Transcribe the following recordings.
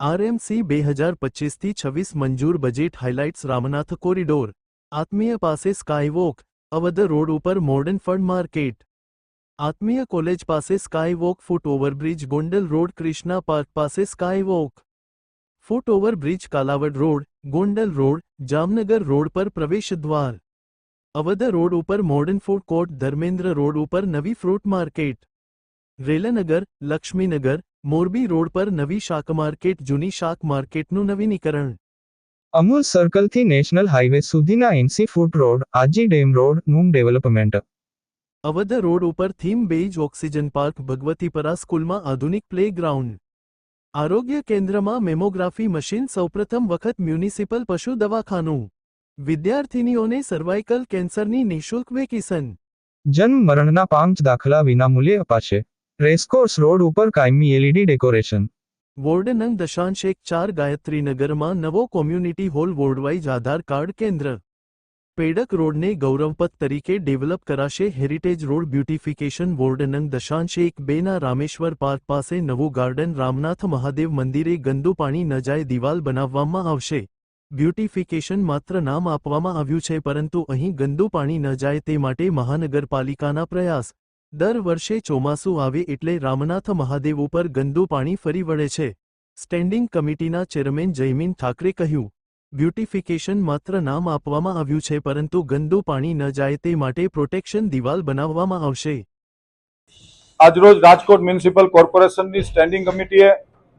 RMC બે હજાર પચીસથી છવ્વીસ મંજૂર budget highlights Ramnath corridor Atmiya પાસે સ્કાયવોક અવધ રોડ ઉપર modern fund market Atmiya college પાસે skywalk foot overbridge Gondal road Krishna park પાસે skywalk foot overbridge Kalawad road Gondal road Jamnagar road પર પ્રવેશ દ્વાર અવધ રોડ ઉપર modern food court Dharmendra road ઉપર નવી fruit market Railnagar Laxminagar Morbi road પર નવી શાક માર્કેટ જૂની શાક માર્કેટનું નવીનીકરણ. અમૂલ સર્કલથી નેશનલ હાઈવે સુધીના એનસી ફૂટ રોડ આજી ડેમ રોડનું ડેવલપમેન્ટ. અવધ રોડ ઉપર theme based oxygen park Bhagwatipara સ્કૂલમાં આધુનિક પ્લે ગ્રાઉન્ડ આરોગ્ય કેન્દ્રમાં મેમોગ્રાફી મશીન સૌપ્રથમ વખત મ્યુનિસિપલ પશુ દવાખાનું. વિદ્યાર્થિનીઓને સર્વાઇકલ કેન્સરની નિઃશુલ્ક વેકેશન. જન્મ મરણના પાંચ દાખલા વિનામૂલ્યે અપાશે. રેસકોર્સ રોડ ઉપર કાયમી એલઈડી ડેકોરેશન વોર્ડ નંગ દશાંશ એક ચાર ગાયત્રીનગરમાં નવો community hall wardwise Aadhaar card કેન્દ્ર પેડક રોડને ગૌરવપથ તરીકે ડેવલપ કરાશે હેરિટેજ રોડ બ્યુટિફિકેશન વોર્ડ નંગ દશાંશ એક બેના રામેશ્વર પાર્ક પાસે નવું ગાર્ડન રામનાથ મહાદેવ મંદિરે ગંદુ પાણી ન જાય દિવાલ બનાવવામાં આવશે બ્યુટિફિકેશન માત્ર નામ આપવામાં આવ્યું છે પરંતુ અહીં ગંદુ પાણી ન જાય તે માટે મહાનગરપાલિકાના પ્રયાસ દર વર્ષે ચોમાસું આવે એટલે રામનાથ મહાદેવ ઉપર ગંદુ પાણી ફરી વળે છે. સ્ટેન્ડિંગ કમિટીના ચેરમેન જયમીન ઠાકરે કહ્યું, બ્યુટિફિકેશન માત્ર નામ આપવામાં આવ્યું છે પરંતુ ગંદુ પાણી ન જાય તે માટે પ્રોટેક્શન દિવાલ બનાવવામાં આવશે. આજરોજ રાજકોટ મ્યુનિસિપલ કોર્પોરેશનની સ્ટેન્ડિંગ કમિટીએ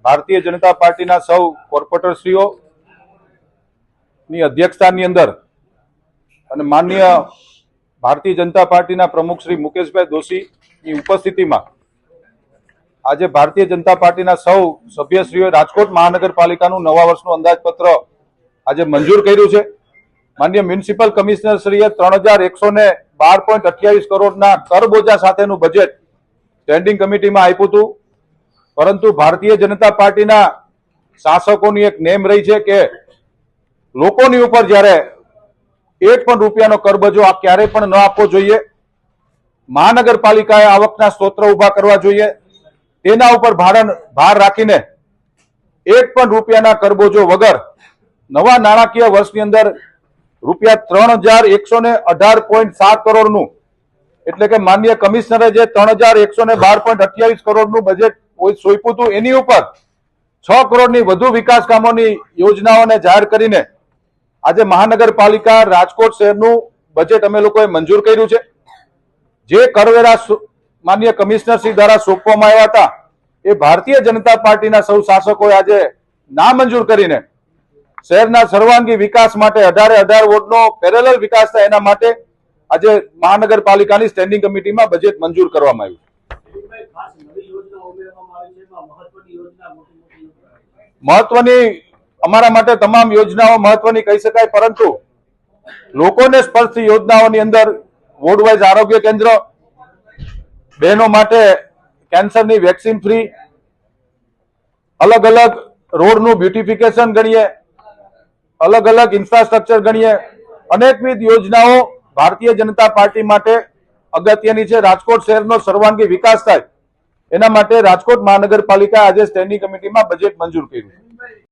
ભારતીય જનતા પાર્ટીના સૌ કોર્પોરેટરશ્રીઓની અધ્યક્ષતાની અંદર અને માનનીય ભારતીય જનતા પાર્ટીના પ્રમુખ શ્રી મુકેશભાઈ દોશીની ઉપસ્થિતિમાં આજે ભારતીય જનતા પાર્ટીના સૌ સભ્યશ્રીઓએ રાજકોટ મહાનગરપાલિકાનું નવા વર્ષનું અંદાજપત્ર આજે મંજૂર કર્યું છે. માન્ય મ્યુનિસિપલ કમિશનર શ્રીએ ત્રણ હજાર એકસો ને બાર પોઈન્ટ અઠ્યાવીસ કરોડના કરબોજા સાથેનું બજેટ સ્ટેન્ડિંગ કમિટીમાં આપ્યું હતું. પરંતુ ભારતીય જનતા પાર્ટીના શાસકોની એક નેમ રહી છે કે લોકોની ઉપર જ્યારે એક પણ રૂપિયાનો કરબજો આ ક્યારેય પણ ન આપવો જોઈએ. મહાનગરપાલિકાએ આવકના સ્ત્રોત ઊભા કરવા જોઈએ. તેના ઉપર ભાર રાખીને એક પણ રૂપિયાના કરબોજો વગર નવા નાણાકીય વર્ષની અંદર રૂપિયા ત્રણ હજાર એકસો ને અઢાર પોઈન્ટ સાત કરોડનું, એટલે કે માન્ય કમિશનરે જે ત્રણ હજાર એકસો ને બાર પોઈન્ટ અઠ્યાવીસ કરોડનું બજેટ સોંપ્યું હતું, એની ઉપર છ કરોડની વધુ વિકાસ કામોની યોજનાઓને જાહેર કરીને આજે મહાનગરપાલિકા રાજકોટ શહેરનું બજેટ અમે લોકોએ મંજૂર કર્યું છે. જે કરવેરા માન્ય કમિશનર શ્રી દ્વારા સોંપવામાં આવ્યા હતા એ ભારતીય જનતા પાર્ટીના સૌ શાસકોએ આજે નામંજૂર કરીને શહેરના સર્વાંગી વિકાસ માટે અઢારે અઢાર વોર્ડનો પેરેલલ વિકાસ થાય એના માટે આજે મહાનગરપાલિકાની સ્ટેન્ડિંગ કમિટીમાં બજેટ મંજૂર કરવામાં આવ્યું મહત્વની અમારા માટે તમામ યોજનાઓ મહત્વની કહી શકાય, પરંતુ લોકોને સ્પર્શતી યોજનાઓની અંદર વોર્ડવાઇઝ આરોગ્ય કેન્દ્ર, બહેનો માટે કેન્સરની વેક્સિન ફ્રી, અલગ અલગ રોડનું બ્યુટિફિકેશન ગણીએ, અલગ અલગ ઇન્ફ્રાસ્ટ્રક્ચર ગણીએ, અનેકવિધ યોજનાઓ ભારતીય જનતા પાર્ટી માટે અગત્યની છે. રાજકોટ શહેરનો સર્વાંગી વિકાસ થાય. એના માટે રાજકોટ મહાનગરપાલિકા આજે સ્ટેન્ડિંગ કમિટીમાં બજેટ મંજૂર કર્યું.